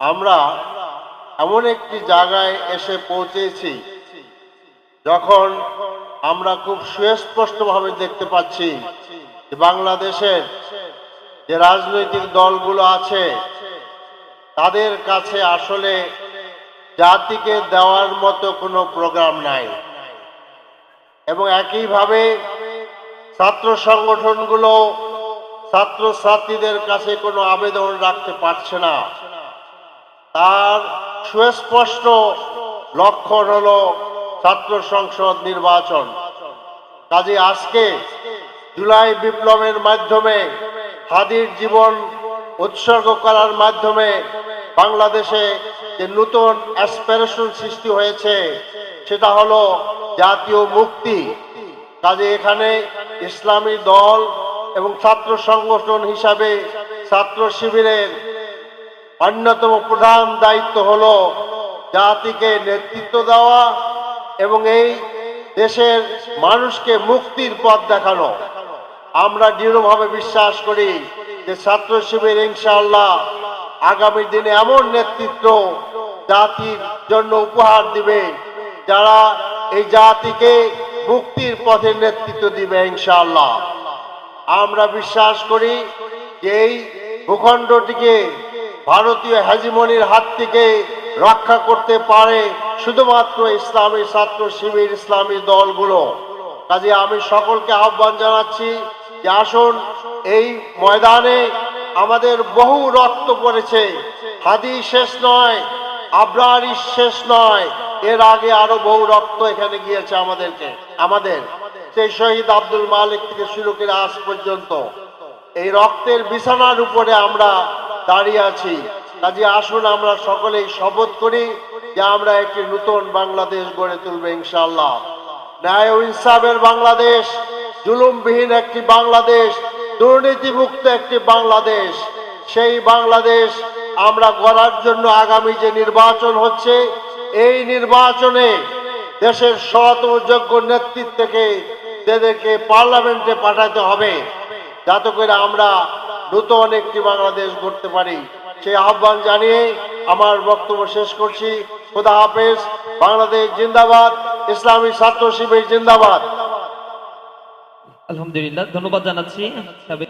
আমরা এমন একটি জায়গায় এসে পৌঁছেছি যখন আমরা খুব সুস্পষ্টভাবে দেখতে পাচ্ছি যে বাংলাদেশের যে রাজনৈতিক দলগুলো আছে, তাদের কাছে আসলে জাতিকে দেওয়ার মতো কোনো প্রোগ্রাম নাই। এবং একইভাবে ছাত্র সংগঠনগুলো ছাত্র ছাত্রীদের কাছে কোনো আবেদন রাখতে পারছে না। তার সুস্পষ্ট লক্ষণ হল ছাত্র সংসদ নির্বাচন। কাজে আজকে জুলাই বিপ্লবের মাধ্যমে, হাদির জীবন উৎসর্গ করার মাধ্যমে বাংলাদেশে যে নতুন অ্যাসপিরেশন সৃষ্টি হয়েছে, সেটা হলো জাতীয় মুক্তি। কাজে এখানে ইসলামী দল এবং ছাত্র সংগঠন হিসাবে ছাত্র শিবিরের অন্যতম প্রধান দায়িত্ব হলো জাতিকে নেতৃত্ব দেওয়া এবং এই দেশের মানুষকে মুক্তির পথ দেখানো। আমরা দৃঢ়ভাবে বিশ্বাস করি যে ছাত্র শিবির ইনশাআল্লাহ আগামী দিনে এমন নেতৃত্ব জাতির জন্য উপহার দিবে, যারা এই জাতিকে মুক্তির পথে নেতৃত্ব দিবে ইনশাআল্লাহ। আমরা বিশ্বাস করি যে এই ভূখণ্ডটিকে ভারতীয় হেজিমনির হাত থেকে রক্ষা করতে পারে শুধুমাত্র ইসলামী ছাত্র শিবির, ইসলামী দলগুলো। কাজে আমি সকলকে আহ্বান জানাচ্ছি যে আসুন, এই ময়দানে আমাদের বহু রক্ত পড়েছে। হাদি শেষ নয়, আবরারি শেষ নয়, এর আগে আরও বহু রক্ত এখানে গিয়েছে আমাদেরকে, আমাদের। সেই শহীদ আব্দুল মালিক থেকে শুরু করে আজ পর্যন্ত। এই রক্তের বিছানার উপরে আমরা দাঁড়িয়ে আছি। কাজে আসুন, আমরা সকলেই শপথ করি যে আমরা একটি নতুন বাংলাদেশ গড়ে তুলবো ইনশাল্লাহ ন্যায় ও ইনসাফের বাংলাদেশ, জুলুমবিহীন একটি বাংলাদেশ, দুর্নীতিমুক্ত একটি বাংলাদেশ। সেই বাংলাদেশ আমরা গড়ার জন্য আগামী যে নির্বাচন হচ্ছে, এই নির্বাচনে দেশের সৎ ও যোগ্য নেতৃত্বকে তাদেরকে পার্লামেন্টে পাঠাতে হবে। যাতে করে আমরা নতুন একটি বাংলাদেশ গড়তে পারি। সেই আহ্বান জানিয়ে আমার বক্তব্য শেষ করছি। খোদা হাফেজ, বাংলাদেশ জিন্দাবাদ, ইসলামী ছাত্র শিবির জিন্দাবাদ। আলহামদুলিল্লাহ, ধন্যবাদ জানাচ্ছি।